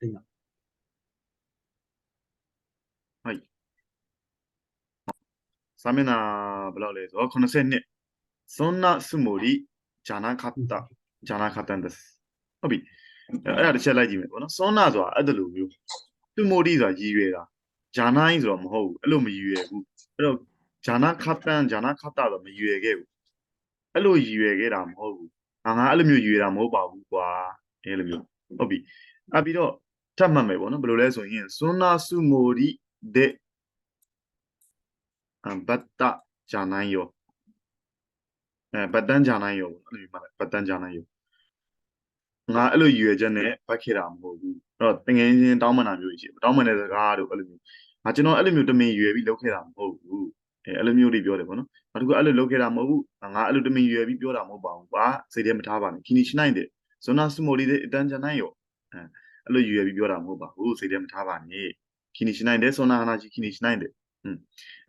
တင်ရ はいစာမျက်နှာဘယ်လောက်လဲဆိုတော့82そんなつもりじゃなかったじゃなかったんですဟုတ်ပြီအဲ့အဲ့ဒါတစ်ချက်လိုက်ကြည့်မယ်ပေါ့နော်そんなဆိုတာအဲ့ဒါလိုမျိုးつもりဆိုတာရည်ရွယ်တာじゃないဆိုတော့မဟုတ်ဘူးအဲ့လိုမရည်ရွယ်ဘူးအဲ့တော့じゃなかったじゃなかったဆိုတော့မရည်ရွယ်ခဲ့ဘူးအဲ့လိုရည်ရွယ်ခဲ့တာမဟုတ်ဘူးငါငါအဲ့လိုမျိုးရည်ရွယ်တာမဟုတ်ပါဘူးကွာအဲ့လိုမျိုးဟုတ်ပြီ အပြီးတော့ထပ်မှတ်မယ်ပေါ့နော်ဘယ်လိုလဲဆိုရင်စွန်းနာစုမိုရီဒေအဘတ်တာဂျာနိုင်ယောအဲဘတ်တန်ဂျာနိုင်ယောပေါ့နော်ဒီမှာဘတ်တန်ဂျာနိုင်ယောငါအဲ့လိုရွယ်ချက်နဲ့ဖတ်ခဲ့တာမဟုတ်ဘူးအဲ့တော့တငယ်ချင်းတောင်းပန်တာမျိုးရှိတောင်းပန်တဲ့စကားတို့အဲ့လိုမျိုးငါကျွန်တော်အဲ့လိုမျိုးတမင်ရွယ်ပြီးလုပ်ခဲ့တာမဟုတ်ဘူးအဲအဲ့လိုမျိုးတွေပြောတယ်ပေါ့နော်ငါတို့ကအဲ့လိုလုပ်ခဲ့တာမဟုတ်ဘူးငါအဲ့လိုတမင်ရွယ်ပြီးပြောတာမဟုတ်ပါဘူးကွာစိတ်ထဲမထားပါနဲ့ခင်းနေရှိနိုင်တယ်ဇွန်နာစမိုလီတဲ့အတန်းချနိုင်ရော အဲအဲ့လိုရွယ်ပြီးပြောတာမဟုတ်ပါဘူးစိတ်ထဲမထားပါနဲ့ခီနီရှိနိုင်တယ်ဇွန်နာဟာနာချီခီနီရှိနိုင်တယ်อืม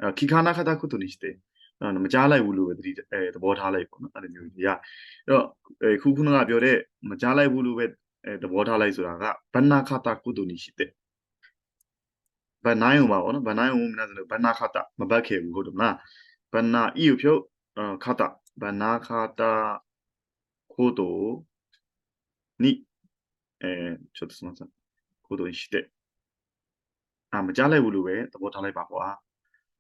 အဲခီခါနာခတာကုတုနီしてအဲ့မကြားလိုက်ဘူးလို့ပဲသတိအဲသဘောထားလိုက်ပေါ့နော်အဲ့လိုမျိုးကြီးရအဲ့တော့အဲခုခုနကပြောတဲ့မကြားလိုက်ဘူးလို့ပဲအဲသဘောထားလိုက်ဆိုတာကဘဏ္ဍခတာကုတုနီရှိတဲ့ဘဏ္ဍယုံပါပေါ့နော်ဘဏ္ဍယုံမနာစလို့ဘဏ္ဍခတာမပတ်ခဲ့ဘူးဟုတ်တယ်မလားဘဏ္ဍဤကိုဖြုတ်ခတာဘဏ္ဍခတာကုတုနီ အဲちょっとすみませんကုတုနီしてあမကြားလိုက်ဘူးလို့ပဲသဘောထားလိုက်ပါကွာ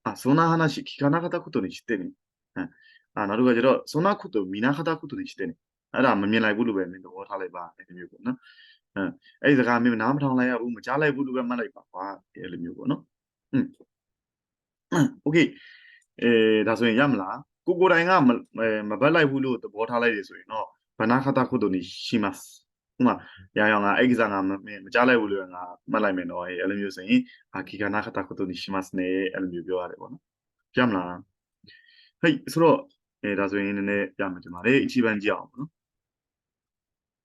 あ、そんな話聞かなかったことにしてね。うん。あ、なるほど。じゃあ、そんなこと見なかったことにしてね。အဲ့ဒါမမြင်လိုက်ဘူးလို့ပဲမင်းသဘောထားလိုက်ပါအဲ့လိုမျိုးပေါ့နော်။အဲအဲ့ဒီစကားမင်းနားမထောင်လိုက်ရဘူးမကြားလိုက်ဘူးလို့ပဲမှတ်လိုက်ပါကွာအဲ့လိုမျိုးပေါ့နော်။อืมโอเคအဲဒါဆိုရင်ရမလားကိုကိုတိုင်ကမအဲမဘက်လိုက်ဘူးလို့သဘောထားလိုက်ရဆိုရင်တော့ဘနာခတာခုတို့နေရှိます ဥပမာရအောင်ငါအဲ့ဒီစားငါမမမကြားလိုက်ဘူးလို့ငါမှတ်လိုက်မယ်နော်အဲ့အဲ့လိုမျိုးဆိုရင်အာကီကနာခတာခုတို့နေရှိますねအဲ့လိုမျိုးပြောရတယ်ပေါ့နော်ကြမလားဟိတ်ဆိုတော့အဲဒါဆိုရင်နည်းနည်းရမယ်ဒီမှာလေ一番ကြည့်အောင်ပေါ့နော်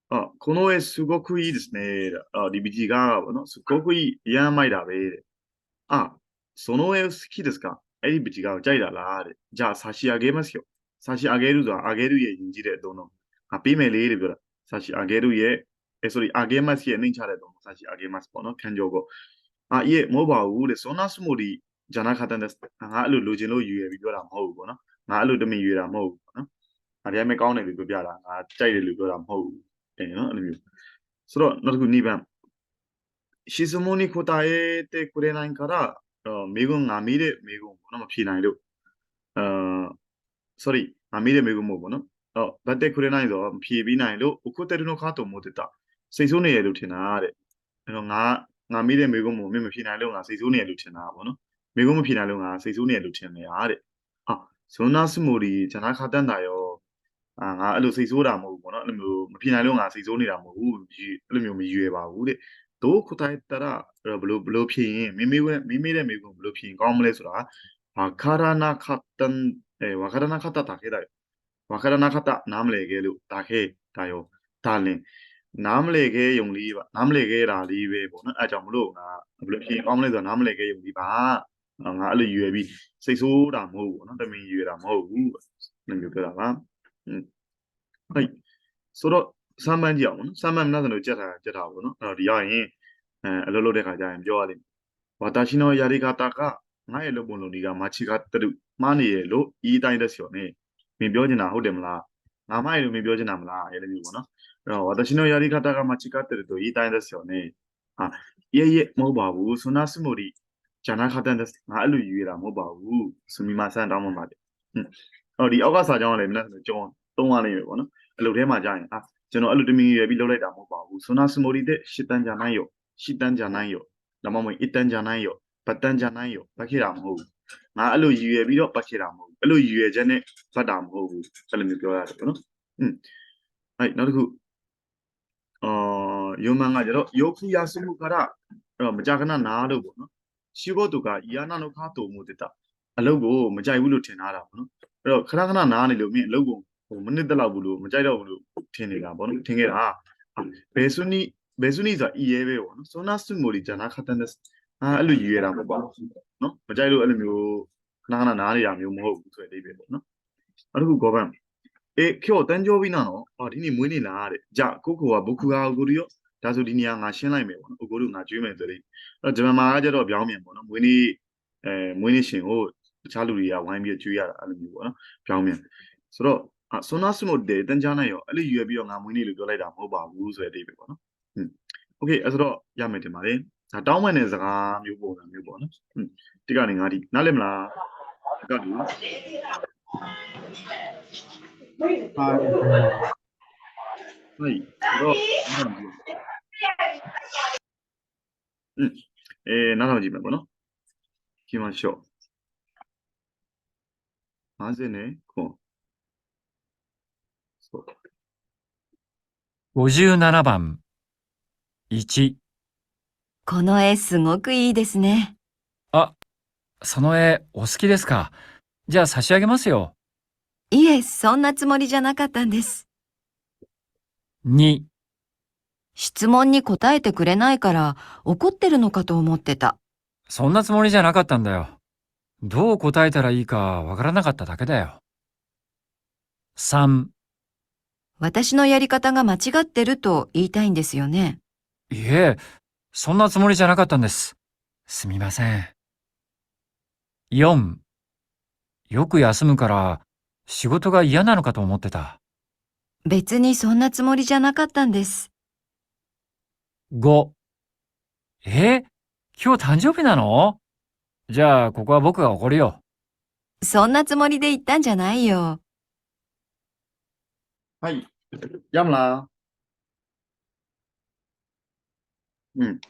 あ、この絵すごくいいですね。あ、リビジが、あのすごくいい。いや、まいだべ。あ、その絵好きですかエリビジが、じゃいだら。じゃあ、差し上げますよ。差し上げるぞ。あげる家、信じれ、どの。あ、ピメレール差し sashi ageru ye eh sorry agemas ye နှိမ့်ချတဲ့တုံး sashi agemas ပေါ့နော်ခံကြောကိုအာအေးမဟုတ်ပါဘူးတဲ့ sona smoothie ဂျာနာခါတန်တဲ့ငါအဲ့လိုလိုချင်လို့ယူရပြီးပြောတာမဟုတ်ဘူးပေါ့နော်ငါအဲ့လိုတမင်ယူရတာမဟုတ်ဘူးပေါ့နော်ငါတရားမဲ့ကောင်းတယ်လို့ပြောပြတာငါကြိုက်တယ်လို့ပြောတာမဟုတ်ဘူးတဲ့နော်အဲ့လိုမျိုးဆိုတော့နောက်တစ်ခုနိဗ္ဗာန်ရှီဇမိုနီခိုတာရဲ့တဲ့ကိုရနိုင်ကာရာမေကွန်းငါမေးတဲ့မေကွန်းပေါ့နော်မဖြေနိုင်လို့အာ sorry ငါမေးတဲ့မေကွန်းမဟုတ်ပေါ့နော် အော်ဘတ်တဲ့ကိုရနိုင်ဆိုတော့မဖြေပြီးနိုင်လို့အခုတဲ့တို့ခါတုံမို့တက်တာစိတ်ဆိုးနေရလို့ထင်တာတဲ့အဲ့တော့ငါငါမေးတဲ့မေကွန်မို့မင်းမဖြေနိုင်လို့ငါစိတ်ဆိုးနေရလို့ထင်တာပေါ့နော်မေကွန်မဖြေနိုင်လို့ငါစိတ်ဆိုးနေရလို့ထင်နေတာတဲ့အာဇွန်နာစမိုရီဂျနာခါတန်တာရောအာငါအဲ့လိုစိတ်ဆိုးတာမဟုတ်ဘူးပေါ့နော်အဲ့လိုမျိုးမဖြစ်နိုင်လို့ငါစိတ်ဆိုးနေတာမဟုတ်ဘူးအဲ့လိုမျိုးမရွယ်ပါဘူးတဲ့ဒိုခုတိုင်းတရဘလို့ဘလို့ဖြစ်ရင်မိမိမိမိတဲ့မိကုဘလို့ဖြစ်ရင်ကောင်းမလဲဆိုတာဝါခရနာခတ်တန်အဲဝါခရနာခတ်တာတာခဲတာ wakaranakhata naam lege lu takhe tayo dalin နားမလည်ခဲ့ယုံလေးပါနားမလည်ခဲ့တာလေးပဲပေါ့နော်အဲကြောင့်မလို့ငါဘယ်လိုဖြစ်အောင်လဲဆိုတော့နားမလည်ခဲ့ယုံလေးပါငါအဲ့လိုရွယ်ပြီးစိတ်ဆိုးတာမဟုတ်ဘူးနော်တမင်ရွယ်တာမဟုတ်ဘူးလည်းမျိုးပြောတာပါဟုတ်ဆိုတော့စမ်းမန်းကြည့်အောင်နော်စမ်းမန်းမနာစံလို့ကြက်တာကြက်တာပေါ့နော်အဲ့တော့ဒီရောက်ရင်အဲအလုပ်လုပ်တဲ့ခါကျရင်ပြောရလိမ့်မယ်ဝါတာရှိနောယာရီကာတာကငါ့ရဲ့လုပ်ပုံလုံးဒီကမာချီကတတုမှားနေရလို့ဤတိုင်းတက်စီော်နေ မင်းပြောချင်တာဟုတ်တယ်မလားငါမရဲ့လို့မင်းပြောချင်တာမလားအဲ့လိုမျိုးပေါ့နော်အဲ့တော့私のやり方が間違ってると言いたいんですよねあいえいえမဟုတ်ပါဘူးそんなつもりじゃなかったんですငါအဲ့လိုယူရတာမဟုတ်ပါဘူးすみませんတောင်းပန်ပါတယ်ဟွန်းအော်ဒီအောက်ကစာကြောင်းကလည်းမနေ့ကကြောင်းသုံးရလိမ့်မယ်ပေါ့နော်အလုပ်ထဲမှာကြာရင်အာကျွန်တော်အဲ့လိုတမင်ရပြီးလုပ်လိုက်တာမဟုတ်ပါဘူးဆိုနာစမိုရီတဲ့ရှစ်တန်းကြာနိုင်ရောရှစ်တန်းကြာနိုင်ရောဒါမှမဟုတ်အတန်းကြာနိုင်ရောဘတ်တန်းကြာနိုင်ရောပတ်ခဲ့တာမဟုတ်ဘူး ငါအဲ့လိုရည်ရွယ်ပြီးတော့ပတ်ခဲ့တာမဟုတ်ဘူးအဲ့လိုရည်ရွယ်ချက်နဲ့ဖတ်တာမဟုတ်ဘူးအဲ့လိုမျိုးပြောရတယ်ပေါ့နော်อืมအဲ့နောက်တစ်ခုအော်ယုံမန်ကကျတော့ယောခုယာစမှုကရအဲ့တော့မကြာခဏနားလို့ပေါ့နော်ရှိဖို့သူကဤယာနာနုခါတုံမှုတတအလုပ်ကိုမကြိုက်ဘူးလို့ထင်ထားတာပေါ့နော်အဲ့တော့ခဏခဏနားနေလို့မင်းအလုပ်ကိုဟိုမနစ်တက်လောက်ဘူးလို့မကြိုက်တော့ဘူးလို့ထင်နေတာပေါ့နော်ထင်ခဲ့တာဘယ်စုနီဘယ်စုနီဆိုတာအီရဲပဲပေါ့နော်စောနာစုမိုလီဂျာနာခတ်တန်ဒက် အာအဲ့လိုယူရတာမဟုတ်ပါဘူးနော်မကြိုက်လို့အဲ့လိုမျိုးခဏခဏနားနေတာမျိုးမဟုတ်ဘူးဆိုတဲ့အိဗယ်ပေါ့နော်နောက်တစ်ခု govern အေးကျော်တန်းကြောပြီးနာတော့အော်ဒီနေ့မွေးနေလားတဲ့ကြကိုကိုကဘုခုဟာကိုရီရောဒါဆိုဒီနေရာငါရှင်းလိုက်မယ်ပေါ့နော်အကိုတို့ငါကျွေးမယ်ဆိုတဲ့အဲ့တော့ဂျမန်မာကကြတော့ပြောင်းမြန်ပေါ့နော်မွေးနေ့အဲမွေးနေ့ရှင်ကိုတခြားလူတွေကဝိုင်းပြီးကျွေးရတာအဲ့လိုမျိုးပေါ့နော်ပြောင်းမြန်ဆိုတော့ဆွမ်းနာစမုတ်တဲ့တန်ချာနိုင်ရောအဲ့လိုယူရပြီးတော့ငါမွေးနေ့လို့ပြောလိုက်တာမဟုတ်ပါဘူးဆိုတဲ့အိဗယ်ပေါ့နော်ဟုတ်โอเคအဲ့ဆိုတော့ရမယ်တင်ပါတယ် ဒါတောင်းပန်တဲ့စကားမျိုးပုံစံမျိုးပေါ့နော်ဟွန်းတိကနေငါဒီနားလည်မလားကတူ はい。はい。それを、うん。えー、7の字目かな。行きましょう。なぜね、こう。そう。 57番。1、 この絵すごくいいですね。その絵お好きですか？じゃあ差し上げますよ。いえ、そんなつもりじゃなかったんです。2、質問に答えてくれないから怒ってるのかと思ってた。そんなつもりじゃなかったんだよ。どう答えたらいいかわからなかっただけだよ。3、私のやり方が間違ってると言いたいんですよね。いえ、そんなつもりじゃなかったんです。すみません。4、よく休むから仕事が嫌なのかと思ってた。別にそんなつもりじゃなかったんです。5え？今日誕生日なの？じゃあここは僕が怒るよ。そんなつもりで言ったんじゃないよ。はい。やむら。うん。